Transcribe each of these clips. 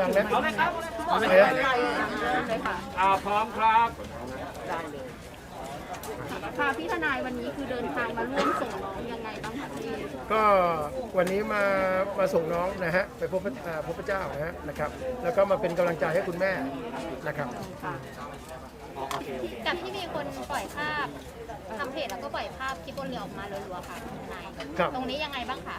ดังๆนะเอาเลยครับเอาเลยอ่าพร้อมครับค่ะพี่ทนายวันนี้คือเดินทางมาร่วมส่งน้องยังไงบ้างคะพี่ก็วันนี้มามาส่งน้องนะฮะไปพบพระอ่าพบพระเจ้านะฮะนะครับ แล้วก็มาเป็นกำลังใจให้คุณแม่นะครับ กับที่มีคนปล่อยภาพทำเพจแล้วก็ปล่อยภาพคลิปบนเรือออกมารัวๆค่ะทนายครับ ตรงนี้ยังไงบ้างคะ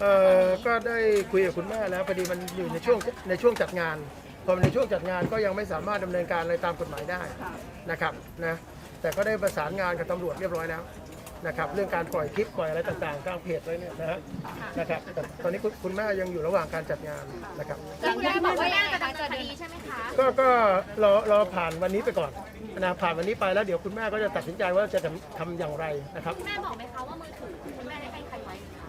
เอ่อก็ได้คุยกับคุณแม่แล้วพอดีมันอยู่ในช่วงในช่วงจัดงานพอในช่วงจัดงานก็ยังไม่สามารถดำเนินการอะไรตามกฎหมายได้นะครับนะแต่ก็ได้ประสานงานกับตำรวจเรียบร้อยแล้ว นะครับเรื่องการปล่อยคลิปปล่อยอะไรต่างๆกลางเพจไว้เนี่ยนะฮะนะครับแต่ตอนนี้คุณคุณแม่ยังอยู่ระหว่างการจัดงานนะครับ แล้วคุณแม่บอกว่ายังไงคะจะดีใช่ไหมคะ ก็ก็รอรอผ่านวันนี้ไปก่อนนะผ่านวันนี้ไปแล้วเดี๋ยวคุณแม่ก็จะตัดสินใจว่าจะทำทำอย่างไรนะครับแม่บอกไหมคะว่ามือถือคุณแม่ได้ให้ใครไว้คะ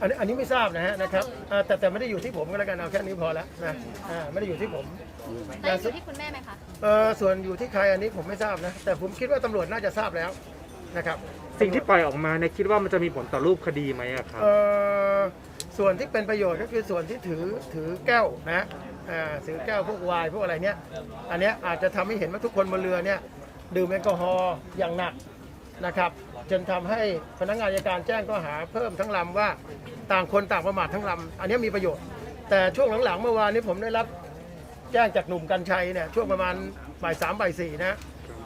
อันนี้อันนี้ไม่ทราบนะฮะนะครับอ่าแต่แต่ไม่ได้อยู่ที่ผมก็แล้วกันเอาแค่นี้พอแล้วนะอ่าไม่ได้อยู่ที่ผมแต่อยู่ที่คุณแม่ไหมคะ เออส่วนอยู่ที่ใครอันนี้ผมไม่ทราบนะ แต่ผมคิดว่าตำรวจน่าจะทราบแล้วนะครับ สิ่งที่ปล่อยออกมาเนี่ยคิดว่ามันจะมีผลต่อรูปคดีไหมอะครับ เออส่วนที่เป็นประโยชน์ก็คือส่วนที่ถือถือแก้วนะอ่าถือแก้วพวกไวน์พวกอะไรเนี้ยอันเนี้ยอาจจะทำให้เห็นว่าทุกคนบนเรือเนี่ยดื่มแอลกอฮอล์อย่างหนักนะครับ จนทำให้พนักงานอัยการแจ้งข้อหาเพิ่มทั้งลำว่าต่างคนต่างประมาททั้งลำอันเนี้ยมีประโยชน์ แต่ช่วงหลังๆเมื่อวานนี้ผมได้รับ แจ้งจากหนุ่มกัญชัยเนี่ยช่วงประมาณบ่ายสามบ่ายสี่นะ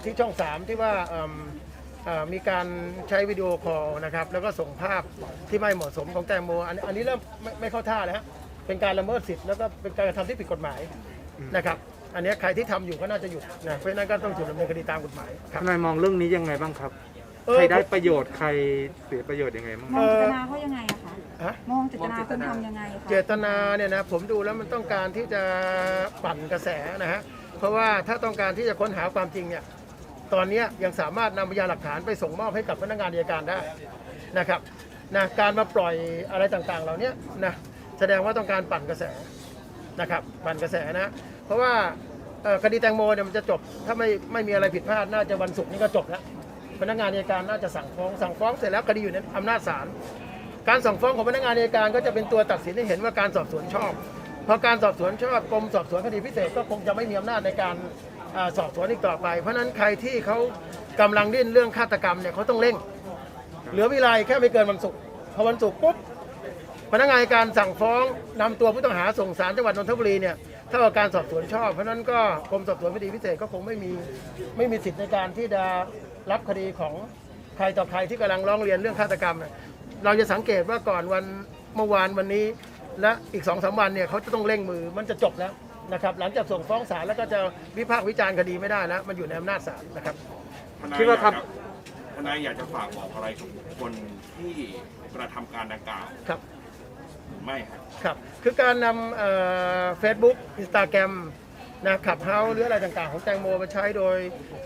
ที่ช่องสามที่ว่าเอิ่มเอ่อ มีการใช้วิดีโอคอลนะครับแล้วก็ส่งภาพที่ไม่เหมาะสมของแตงโมอันอันนี้เริ่มไม่ไม่เข้าท่าแล้วฮะเป็นการละเมิดสิทธิ์แล้วก็เป็นการกระทำที่ผิดกฎหมายนะครับอันนี้ใครที่ทำอยู่ก็น่าจะหยุดนะเพราะฉะนั้นก็ต้องถูกดำเนินคดีตามกฎหมายคทรับนายมองเรื่องนี้ยังไงบ้างครับ เออ ใครได้ประโยชน์ใครเสียประโยชน์ยังไงบ้างมองเจตนาเขายังไงอะคะ ฮะ มองเจตนาคุณทำยังไงคะเจตนาเนี่ยนะผมดูแล้วมันต้องการที่จะปั่นกระแสนะฮะเพราะว่าถ้าต้องการที่จะค้นหาความจริงเนี่ย ตอนนี้ยังสามารถนำพยานหลักฐานไปส่งมอบให้กับพนักงานอัยการได้นะครับนะการมาปล่อยอะไรต่างๆ เหล่านี้นะแสดงว่าต้องการปั่นกระแสนะครับปั่นกระแสนะ เพราะว่าคดีแตงโมเนี่ยมันจะจบ ถ้าไม่ไม่มีอะไรผิดพลาดน่าจะวันศุกร์นี้ก็จบแล้วพนักงานอัยการน่าจะสั่งฟ้องสั่งฟ้องเสร็จแล้วคดีอยู่ในอำนาจศาลการสั่งฟ้องของพนักงานอัยการก็จะเป็นตัวตัดสินให้เห็นว่าการสอบสวนชอบพอการสอบสวนชอบกรมสอบสวนคดีพิเศษก็คงจะไม่มีอำนาจในการ สอบสวนอีกต่อไป เพราะนั้นใครที่เขากำลังดิ้นเรื่องฆาตกรรมเนี่ยเขาต้องเร่ง เหลือเวลาแค่ไม่เกินวันศุกร์พอวันศุกร์ปุ๊บพนักงานการสั่งฟ้องนำตัวผู้ต้องหาส่งศาลจังหวัดนนทบุรีเนี่ยถ้าว่าการสอบสวนชอบ เพราะนั้นก็กรมสอบสวนคดีพิเศษก็คงไม่มีไม่มีสิทธิ์ในการที่จะรับคดีของใครต่อใครที่กำลังร้องเรียนเรื่องฆาตกรรมเนี่ยเราจะสังเกตว่าก่อนวันเมื่อวานวันนี้ และอีกสองสามวันเนี่ยเขาจะต้องเร่งมือมันจะจบแล้ว นะครับหลังจากส่งฟ้องศาลแล้วก็จะวิพากษ์วิจารณ์คดีไม่ได้แล้ว มันอยู่ในอำนาจศาลนะครับ คิดว่าครับ ทนายอยากจะฝากบอกอะไรกับบุคคลที่กระทำการดังกล่าวครับ หรือไม่ครับ ครับ คือการนำเฟซบุ๊กอินสตาแกรมนะขับเฮาหรืออะไรต่างๆ ของแตงโมมาใช้โดย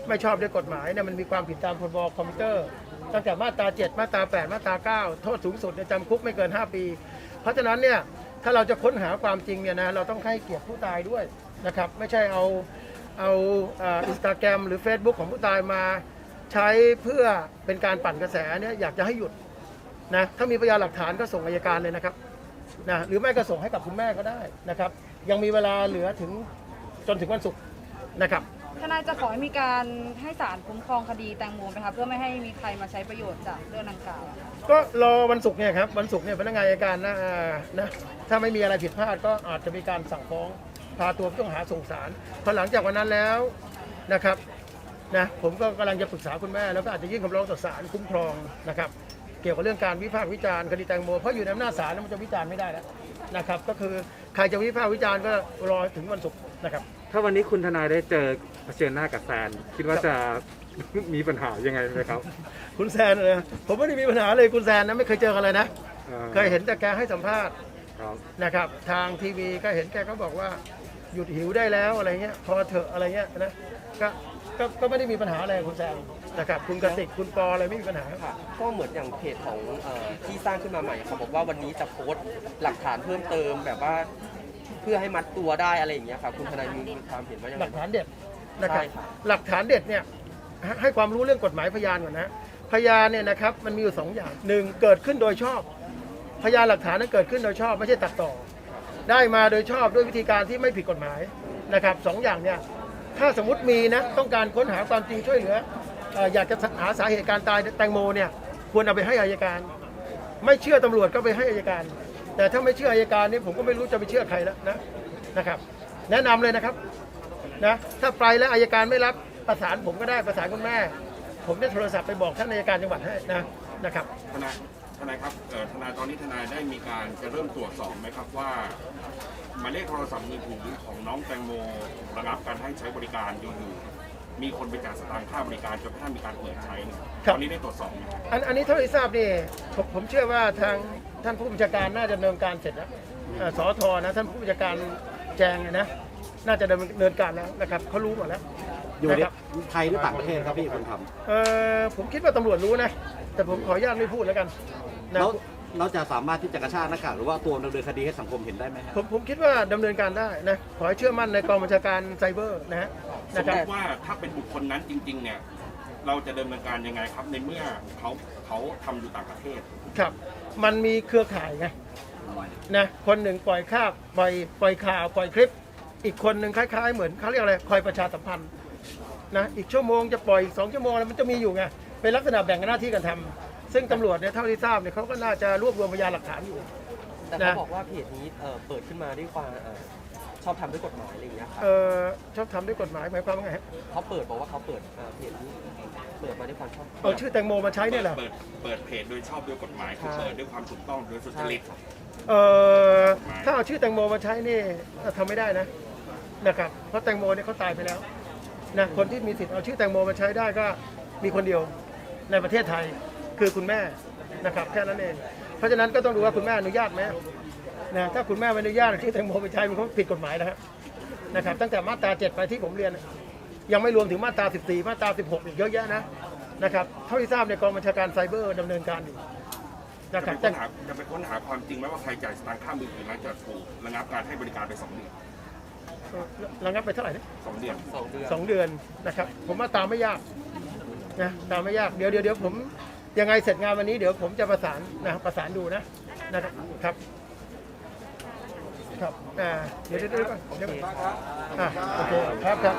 ไม่ชอบด้วยกฎหมายเนี่ยมันมีความผิดตามพรบคอมพิวเตอร์ ตั้งแต่มาตรา 7 มาตรา 8 มาตรา 9 โทษสูงสุดเนี่ยจำคุกไม่เกิน 5 ปี เพราะฉะนั้นเนี่ย ถ้าเราจะค้นหาความจริงเนี่ยนะเราต้องให้เกียรติผู้ตายด้วยนะครับ ไม่ใช่เอาเอาอินสตาแกรมหรือ Facebook ของผู้ตายมาใช้เพื่อเป็นการปั่นกระแสเนี่ยอยากจะให้หยุดนะถ้ามีพยานหลักฐานก็ส่งอัยการเลยนะครับนะหรือไม่ก็ส่งให้กับคุณแม่ก็ได้นะครับ ยังมีเวลาเหลือถึงจนถึงวันศุกร์นะครับ ทนายจะขอให้มีการให้ศาลคุ้มครองคดีแตงโมไหมคะเพื่อไม่ให้มีใครมาใช้ประโยชน์จากเรื่องดังกล่าวอะคะก็รอวันศุกร์เนี่ยครับวันศุกร์เนี่ยพนักงานอัยการนะอ่านะถ้าไม่มีอะไรผิดพลาดก็อาจจะมีการสั่งฟ้องพาตัวผู้ต้องหาส่งศาลพอหลังจากวันนั้นแล้วนะครับนะผมก็กำลังจะปรึกษาคุณแม่แล้วก็อาจจะยื่นคำร้องต่อศาลคุ้มครองนะครับเกี่ยวกับเรื่องการวิพากษ์วิจารณ์คดีแตงโมเพราะอยู่ในอำนาจศาลแล้วมันจะวิจารณ์ไม่ได้แล้วนะครับก็คือใครจะวิพากษ์วิจารณ์ก็รอถึงวันศุกร์นะครับ ถ้าวันนี้คุณทนายได้เจอเผชิญหน้ากับแซน คิดว่าจะ มีปัญหายังไงไหมครับคุณแซนเลยผมไม่ได้มีปัญหาเลยคุณแซนนะไม่เคยเจอกันเลยนะ อ่าเคยเห็นแต่แกให้สัมภาษณ์ครับนะครับ ทางทีวีก็เห็นแกก็บอกว่าหยุดหิวได้แล้วอะไรเงี้ยพอเถอะอะไรเงี้ยนะก็ก็ก็ไม่ได้มีปัญหาอะไรกับคุณแซนนะครับคุณกติกคุณปออะไรไม่มีปัญหา ค่ะก็เหมือนอย่างเพจของเออที่สร้างขึ้นมาใหม่เขาบอกว่าวันนี้จะโพสต์หลักฐานเพิ่มเติมแบบว่า เพื่อให้มัดตัวได้อะไรอย่างเงี้ยค่ะคุณทนายมีความเห็นว่ายังหไงลักฐานเด็ดนะครับใช่ครับ หลักฐานเด็ดเนี่ยให้ให้ความรู้เรื่องกฎหมายพยานก่อนนะพยานเนี่ยนะครับมันมีอยู่สองอย่างหนึ่งเกิดขึ้นโดยชอบ พยานหลักฐานนั้นเกิดขึ้นโดยชอบไม่ใช่ตัดต่อ ได้มาโดยชอบด้วยวิธีการที่ไม่ผิดกฎหมายนะครับสองอย่างเนี่ยถ้าสมมติมีนะต้องการค้นหาความจริงช่วยเหลือเอ่ออยากจะหาสาเหตุการตายแตงโมเนี่ยควรเอาไปให้อายการ ไม่เชื่อตำรวจก็ไปให้อายการ แต่ถ้าไม่เชื่ออายการนี่ผมก็ไม่รู้จะไปเชื่อใครแล้วนะนะครับ แนะนำเลยนะครับนะถ้าไปแล้วอายการไม่รับประสานผมก็ได้ประสานคุณแม่ ผมได้โทรศัพท์ไปบอกท่านอายการจังหวัดให้นะนะครับทนายทนายครับเอ่อทนายตอนนี้ทนายได้มีการจะเริ่มตรวจสอบไหมครับว่าหมายเลขโทรศัพท์มือถือของน้องแตงโมระงับการให้ใช้บริการอยู่ๆมีคนไปจ่ายสตางค์ค่าบริการจนกระทั่งมีการเปิดใช้เนี่ยครับตอนนี้ได้ตรวจสอบไหมครับอันอันนี้เท่าที่ทราบนี่ผมผมเชื่อว่าทาง ท่านผู้บัญชาการน่าจะดำเนินการเสร็จแล้วเอ่อสอทนะท่านผู้บัญชาการแจงเนี่ยนะ น่าจะดำเนินการแล้วนะครับเขารู้หมดแล้วอยู่ในนะครับไทยหรือต่างประเทศครับพี่คนทเอ่อผมคิดว่าตำรวจรู้นะ แต่ผมขออนุญาตไม่พูดแล้วกันำนะ แล้วเราจะสามารถที่จะกระชากหน้ากากหรือว่าตัวดำเนินคดีให้สังคมเห็นได้ไหมครับผมผมคิดว่าดำเนินการได้นะ ขอให้เชื่อมั่นในกองบัญชาการไซเบอร์นะฮะสนะมครัมบ ติว่าถ้าเป็นบุคคลนั้นจริง ๆ เนี่ย เราจะดำเนินการยังไงครับ ในเมื่อเขาเขาทำอยู่ต่างประเทศ ครับ มันมีเครือข่ายไงนะคนหนึ่งปล่อยภาพปล่อยปล่อยข่าวปล่อยคลิป อีกคนหนึ่งคล้าย ๆ เหมือนเขาเรียกอะไรคอยประชาสัมพันธ์นะอีกชั่วโมงจะปล่อยอีกสองชั่วโมงอะไรมันจะมีอยู่ไงเป็นลักษณะแบ่งหน้าที่กันทำซึ่งตำรวจเนี่ยเท่าที่ทราบเนี่ยเขาก็น่าจะรวบรวมพยานหลักฐานอยู่แต่เขาบอกว่าเพจนี้เอ่อเปิดขึ้นมาด้วยความเอ่อ ชอบทำด้วยกฎหมายอะไรอย่างเงี้ยครับเออชอบทำด้วยกฎหมายหมายความว่าไงฮะเขาเปิดบอกว่าเขาเปิดเอ่อเพจนี้เปิดมาด้วยความชอบเอาชื่อแตงโมมาใช้เนี่ยเหรอเปิดเปิดเพจโดยชอบด้วยกฎหมายคือใช่เปิดด้วยความถูกต้องโดยสุจริต เออถ้าเอาชื่อแตงโมมาใช้นี่ทำไม่ได้นะนะครับเพราะแตงโมเนี่ยเขาตายไปแล้วนะคนที่มีสิทธิ์เอาชื่อแตงโมมาใช้ได้ก็มีคนเดียวในประเทศไทยคือคุณแม่นะครับแค่นั้นเองเพราะฉะนั้นก็ต้องดูว่าคุณแม่อนุญาตไหม นะถ้าคุณแม่ไม่อนุญาตเอาชื่อแตงโมไปใช้มันก็ผิดกฎหมายนะครับนะครับ ตั้งแต่มาตรา7ไปที่ผมเรียน ยังไม่รวมถึงมาตรา 14 มาตรา 16 อีกเยอะแยะนะนะครับเท่าที่ทราบในยกองบัญชาการไซเบอร์ดำเนินการอยู่จะนะคไปรับค้นหาจะไปค้นหาความจริงไหมว่าใครจ่ายสตางค์ค่ามือถือหลังจากถูกระงับการให้บริการไปสองเดือนระงับไปเท่าไหร่นะสองเดือนสองเดือนสองเดือนนะครับ ผมว่าตามไม่ยากนะตามไม่ยากเดี๋ยวเดี๋ยวเดี๋ยวผมยังไงเสร็จงานวันนี้เดี๋ยวผมจะประสานนะครับประสานดูนะนะครับครับ ครับอ่าเดี๋ยวเดี๋ยวเดี๋ยวก่อนเดี๋ยวก่อนอ่าโอเคครับครับ